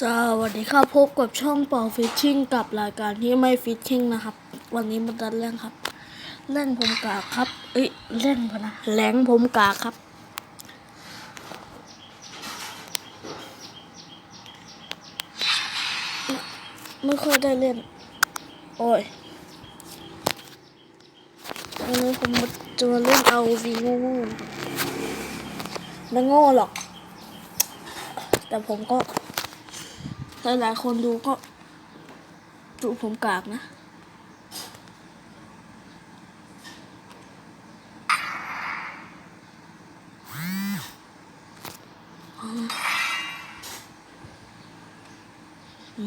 สวัสดีครับพบกับช่องเป่าฟิชชิ่งกับรายการที่ไม่ฟิชชิ่งนะครับ วันนี้มาดันเรื่องครับเร่งผมกากครับ เอ้ยเร่งพนะแหลงผมกากครับ ไม่ค่อยได้เล่น โอ้ยวันนี้ผมจะมาเล่นเอาวีโง่ไม่โง่หรอก แต่ผมก็ หลายๆคนดูก็ดูผมกากนะ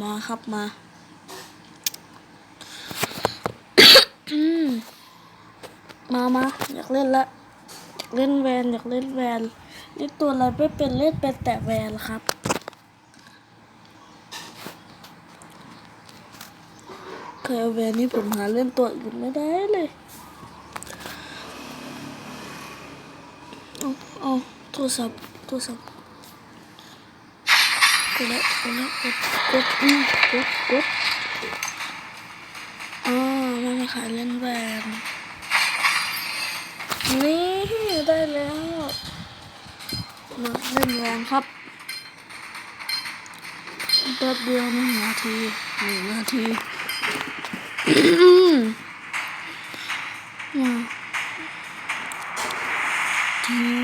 มาครับมามามาอยากเล่นละอยากเล่นแวนอยากเล่นแวนเล่นตัวอะไรไม่เป็นเล่นเป็นแต่แวนครับ คยเอาแวนนี่ผมหาเล่นตัวอื่นไม่ได้เลยเอาเอาโทรศัพท์โทรศัพท์กดแล้วกดแล้วกดกดอืมกดกดอ๋อไม่มาขายเล่นแวนนี่ได้แล้วมาเล่นแวนครับแป๊บเดียวหนึ่งนาทีหนึ่งนาที ที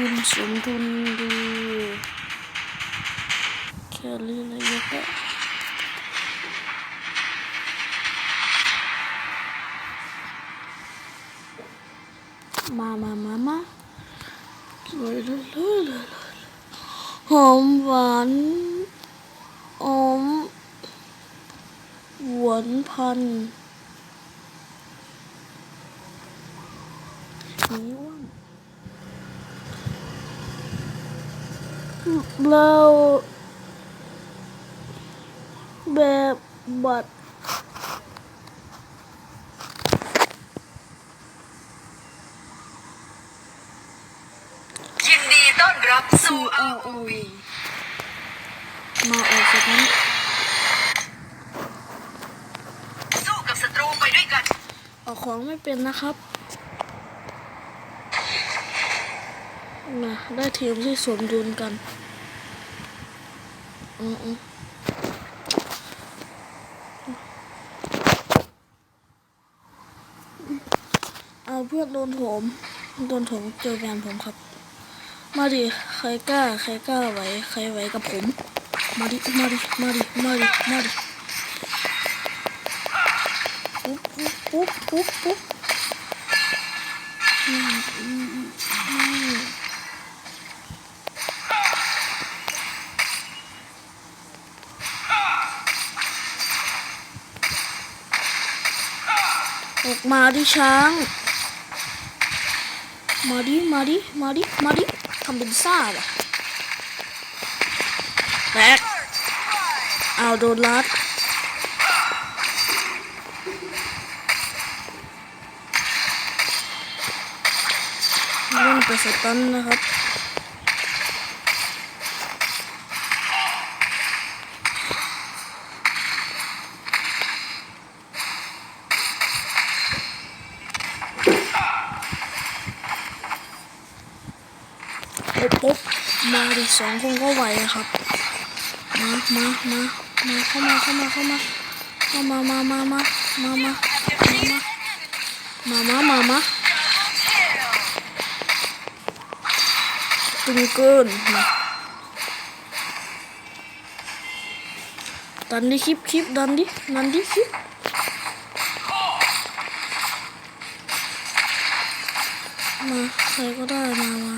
มสมทุนดีแคลรี่อะไรเยอะมามามามาเลยเลยเลยเลยหอมหวานหอมหวานพันธุ์ นิ้วเราแบบบัตรยินดีต้อนรับสู่ CROV มาออกจากนั้นสู้กับศัตรูไปด้วยกัน ออกของไม่เป็นนะครับ มาได้ทีมที่สมดุลกันอือเอาเพื่อนโดนโถมโดนโถมเจอแฟนผมครับ มาดิใครกล้า ใครกล้าไหวใครไหวกับผม มาดิมาดิมาดิมาดิมาดิปุ๊บปุ๊บปุ๊บปุ๊บอืมอืมอืม ออกมาดิช้าง มาดิ มาดิ มาดิ มาดิทำเป็นซ่าเหรอแบกเอาโดนลัดเล่นไปสตันนะครับ ปุ๊บปุ๊บมาดิสองคนก็ไหวอะครับ มามามามาเข้ามาเข้ามาเข้ามาเข้ามามามามามามามามามามามาตึงเกินมาดันดิคลิปคลิปดันดิดันดิคลิปมาใครก็ได้มามา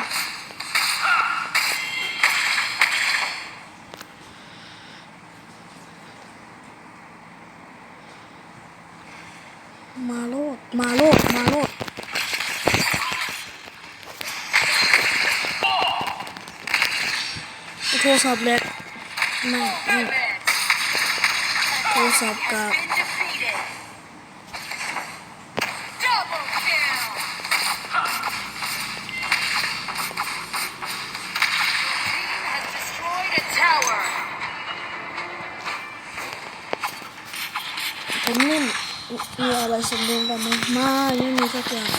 มาโลดมาโลดมาโลดโทร ศัพท์เล็กไม่ไม่โทรศัพท์กับผมนิ่มมีอะไรสมบูรณ์กันไหมไม่ไม่มีสักอย่าง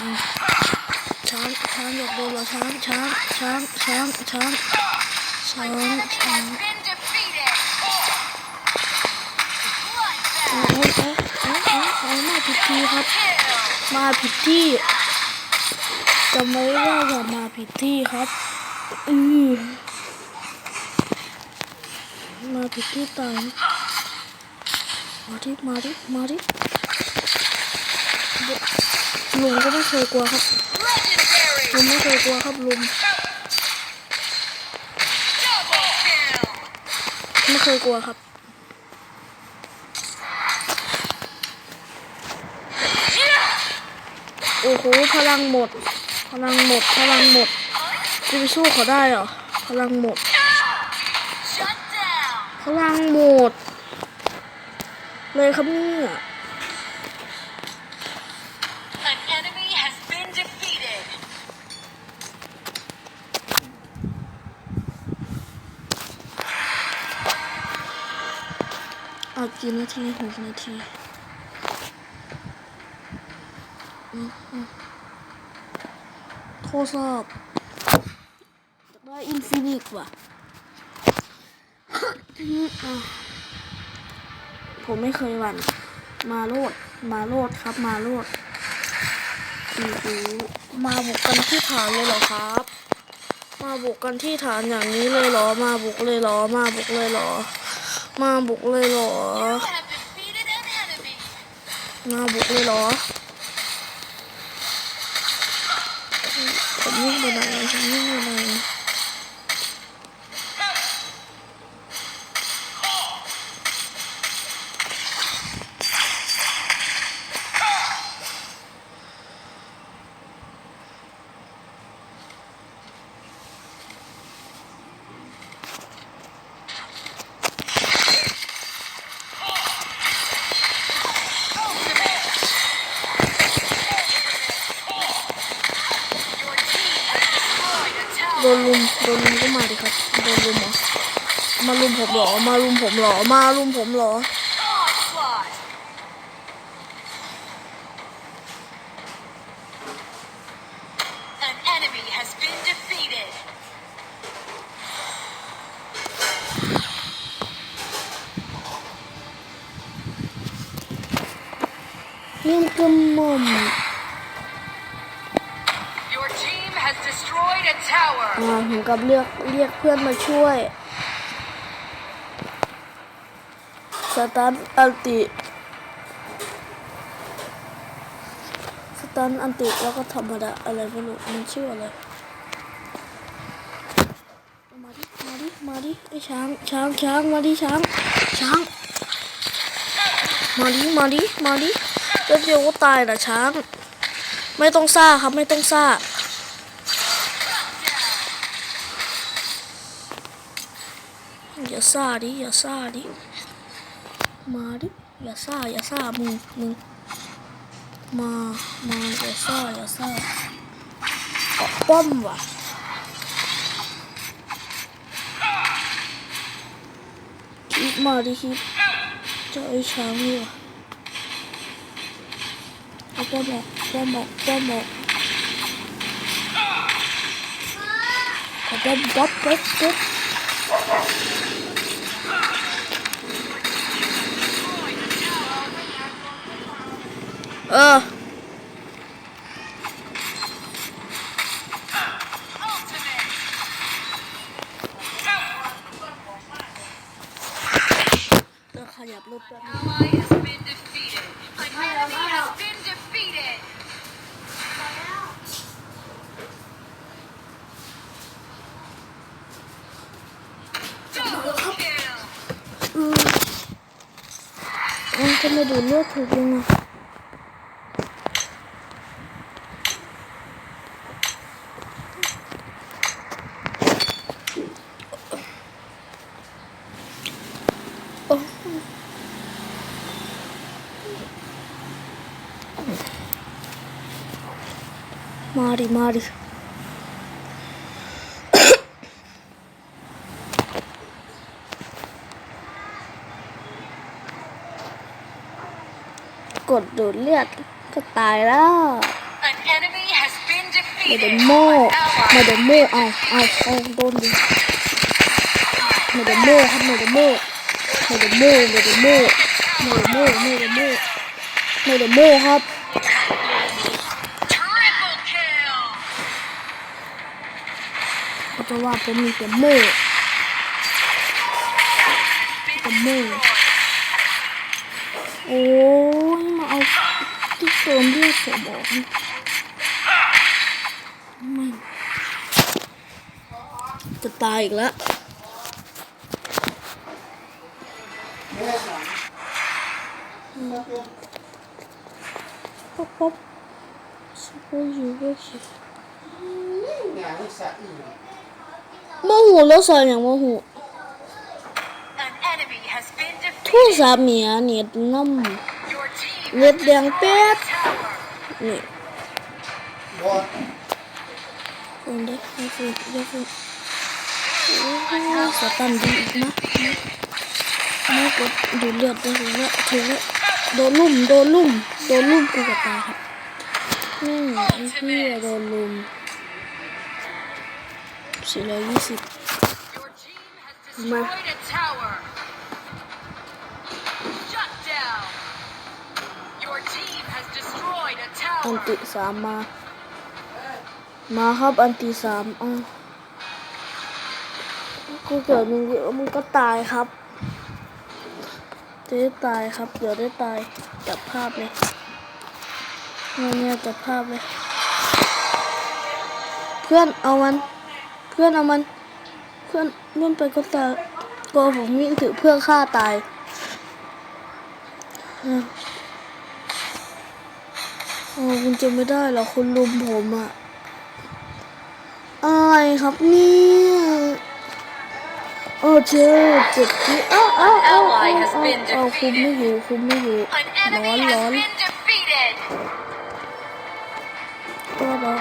ช้างช้างอยากโดนเหรอช้างช้างช้างช้างช้าง ช้างช้าง Been defeated. เอาเอาเอาเอาเอามาผิดที่ครับ มาผิดที่จำไว้ว่าอย่ามาผิดที่ครับอือมาผิดที่ตายมาดิมาดิมาดิลุงก็ไม่เคยกลัวครับลุงไม่เคยกลัวครับลุง ไม่เคยกลัวครับโอ้โหพลังหมด พลังหมด พลังหมดจะไปสู้เขาได้เหรอ พลังหมด พลังหมด เลยครับเนี่ย กี่นาทีหกนาทีอืมอืมโทรศัพท์ได้อินฟินิตว่ะผมไม่เคยหวั่นมาโลด มาโลดครับ มาโลดมาบุกกันที่ฐานเลยเหรอครับ มาบุกกันที่ฐานอย่างนี้เลยเหรอ มาบุกเลยเหรอ มาบุกเลยเหรอ มาบุกเลยเหรอ มาบุกเลยเหรอ ผมยิ่งไปไหนผมยิ่งไปไหน Your team has destroyed a โด tower. นลุม โดนลุ มก็มาดิครับโดนลุมเหรอมาลุมผมเหรอมาลุมผมเหรอมาลุมผมเหรอ Onslaught. An enemy has been defeated. เล่นกระหม่อม อ่าถึงกับเรียกเรียกเพื่อนมาช่วยสตันอันติสตันอันติแล้วก็ธรรมดาอะไรไม่รู้มันชื่ออะไรมาดิมาดิมาดิไอช้างช้างช้างมาดิช้างช้างมาดิมาดิมาดิแป๊บเดียวก็ตายนะช้าง ไม่ต้องซ่าครับไม่ต้องซ่า อย่าซ่าดิอย่าซ่าดิมาดิอย่าซ่าอย่าซ่ามึงมึงมามาอย่าซ่าอย่ เออ ขยับรถป๊บนึงมันจะมาดูเลือดถูกยังไง มาดิมาดิมกดดูดเลือดก็ตายแล้ว An enemy has been ไม่ defeated. ได้โม่ไม่ Ally ได้โม่เอาเอาเอาโดนดิไม่ได้โม่ครับไม่ได้โม่ไม่ได้โม่ไม่ได้โม่ไม่ได้โม่ไม่ได้โม่ไม่ได้โม่ครับ เขาะว่าผมมีแต่โม่แต่โม่โอ้ยมาเอาที่เติมเลือดผมออกนี่ไม่จะตายอีกแล้วป๊อปป๊อปสกูอยู่ก็คิด โมโหแล้วสอนอย่างโมโห An enemy has been ทู่ defeated. สามีอะเน็ตน้ Your team ำเน็ตแดงเป็ด tower. นี่คนได้ให้ฝึกได้ฝึกโอ้ยสตันดีอีกนะไม่กดดูเลือดได้ถึงแล้วถึงแล้วโดนลุ่มโดนลุ่มโดนลุ่มกูกับตายครับนี่ไอ้พี่โดนลุ่ม สี่ร้อยยี่สิบ Your team has Ma. destroyed a tower. Shut down. Your team has destroyed a อันติสามมา มาครับอันติสามอะกูเกิดมึงเดี๋ยวมึงก็ตายครับจะได้ตายครับ เดี๋ยวได้ตายจับภาพเลยเนี่ยจับภาพเลย เพื่อนเอามัน เพื่อนเอามัน เพื่อนเลื่อนไปก็ตายกลัวผมวิ่งถือเพื่อฆ่าตายอะโอ้คุณจะไม่ได้หรอกคุณลุมผมอะอะไรครับเนี่ยโอ้เจ้าเจ็บที่อ้าวอ้าวอ้าวอ้าว Ally has been อ้าวคุมไม่อยู่คุมไม่อยู่ An ร้อน enemy ร้อ has น been defeated. ก็ร้อน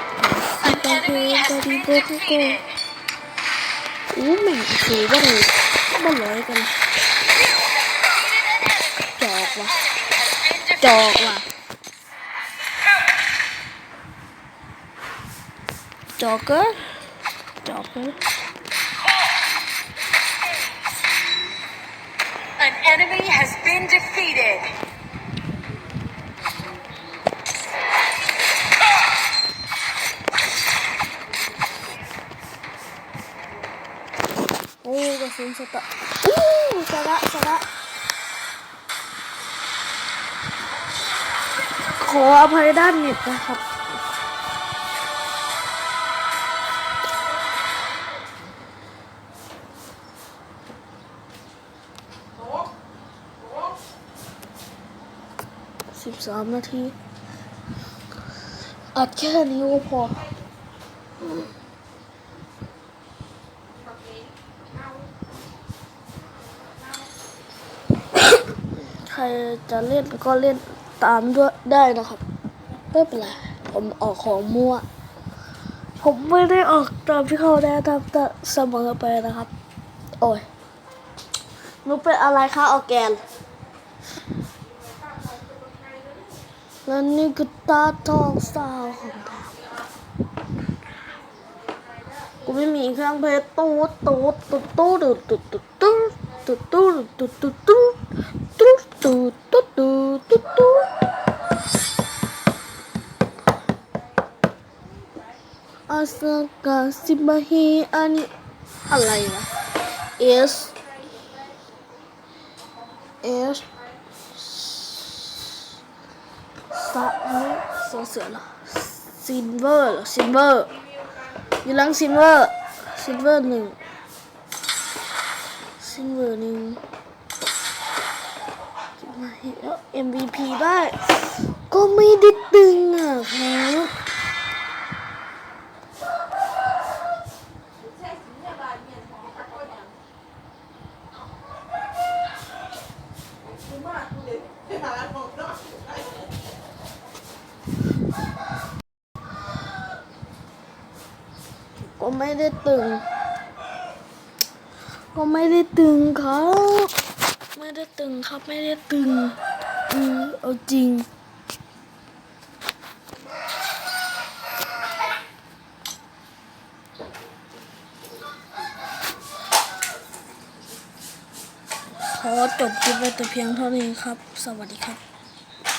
An ตาเฮ enemy ตา has ดี been โกโกโก defeated. อู้แม่งสูบ้าเลยบ้าเลยกัน จอกว่ะ Has been จอก defeated. ว่ะ จอกเกอร์จอกเกอร์ An enemy has been defeated. โอ้กระสุนสตะอู้สระสระขออภัยด้านเน็ตนะครับสิบสามนาที อัดแค่นี้ก็พอ ใคร จะเล่นก็เล่นตามด้วยได้นะครับไม่เป็นไรผมออกของมั่ว ผมไม่ได้ออกตามที่เขาแนะนำแต่เสมอไปนะครับ โอ้ยหนูเป็นอะไรคะออแกน และนี่คือตาทองสาวของเรากูไม่มีเครื่องเพชรตูดตูดตูดตูดตูดตูดตูดตูดตูดตูดตูด tu tu tu tu tu asal kasih bahi ani alaina. Yes yes, sakmu sosial. Silver silver hilang silver silver nih silver nih มาเห็นแล้ว MVP ได้ ก็ไม่ได้ตึงอะครับก็ไม่ได้ตึง ก็ไม่ได้ตึงครับ ไม่ได้ตึงครับไม่ได้ตึงอืมเอาจริงขอจบคลิปไว้แต่เพียงเท่านี้ครับ สวัสดีครับ